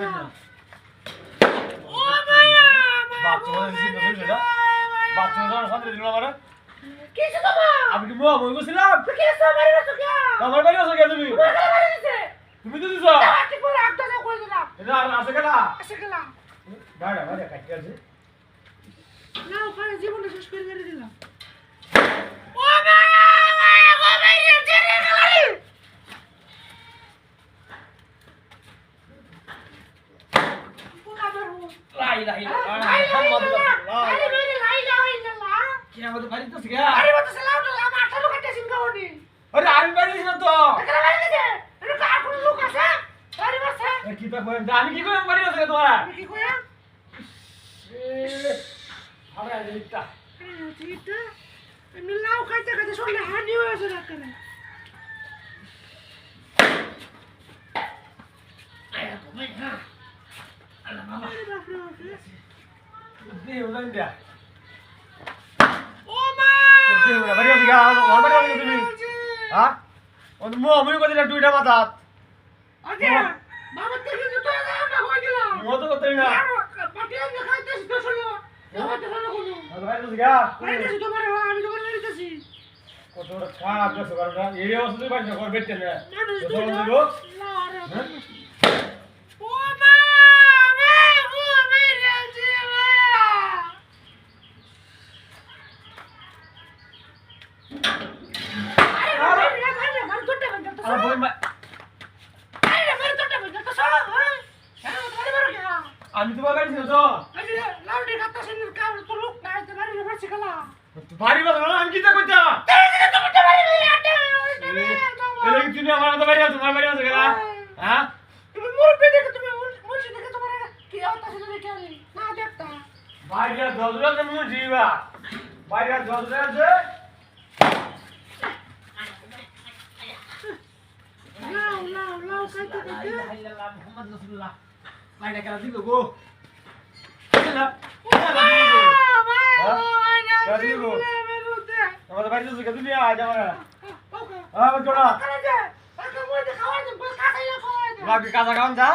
মানে? আমি কি বুয়া বই গেছিলাম আমার বাড়ি আছো কে তুমি? তুমি তো দিছো। এটা আছে কেনা আছে কেনা দাঁড়া দাঁড়া কাটি আছে। না ওখানে জীবনটা শেষ করে দিলাম। ইলাহা ইল্লাল্লাহ মুহাম্মাদুর রাসূলুল্লাহ। লা ইলাহা ইল্লাল্লাহ। কি আমাদ বাড়িতেছ গা আরে বাদ সালাম আল্লাহ আমার আটা লোক একটা সিংহ উনি আরে আমি বাড়িতেছ না তো। এখানে বাড়িতেছে এটা কার কোন লোক আছে। আরে বাদ কি তা কই লাউ খাইতে খাইতে শুনলে হানি হয়েছে রাতে তোমার নিতেছি কত বড় খারাপ আছে কারণ এই অবস্থা বাড়ি না আমি তোমার বাড়ি ছিল তো। বাড়ি বাদ আমি কি করতা তুমি আমার মতো বাড়ি তোমার বাড়ি আছে গেলা? হ্যাঁ? তুমি মুরব্বি দেখে তুমি মুরশি দেখে তোমার কি অবস্থা ছিল দেখে না দেখতা বাইরে দজরা তুমি জিবা বাইরে দজরা আছে আমাদের বাড়িতে সুখে তুমি আজ আমার আমার জোড়া। লাগবে কাঁচা খাওয়ান যা।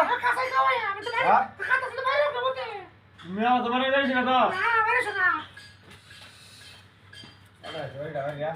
তুমি আমার তোমার বাড়ি ছিল তো Yeah.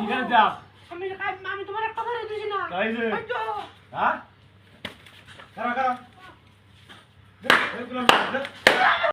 ঠিক আছে যা। আমি আমি তোমার একটা বলে দিছি না। তাই যে। হ্যাঁ কারা কারা দেখ এগুলো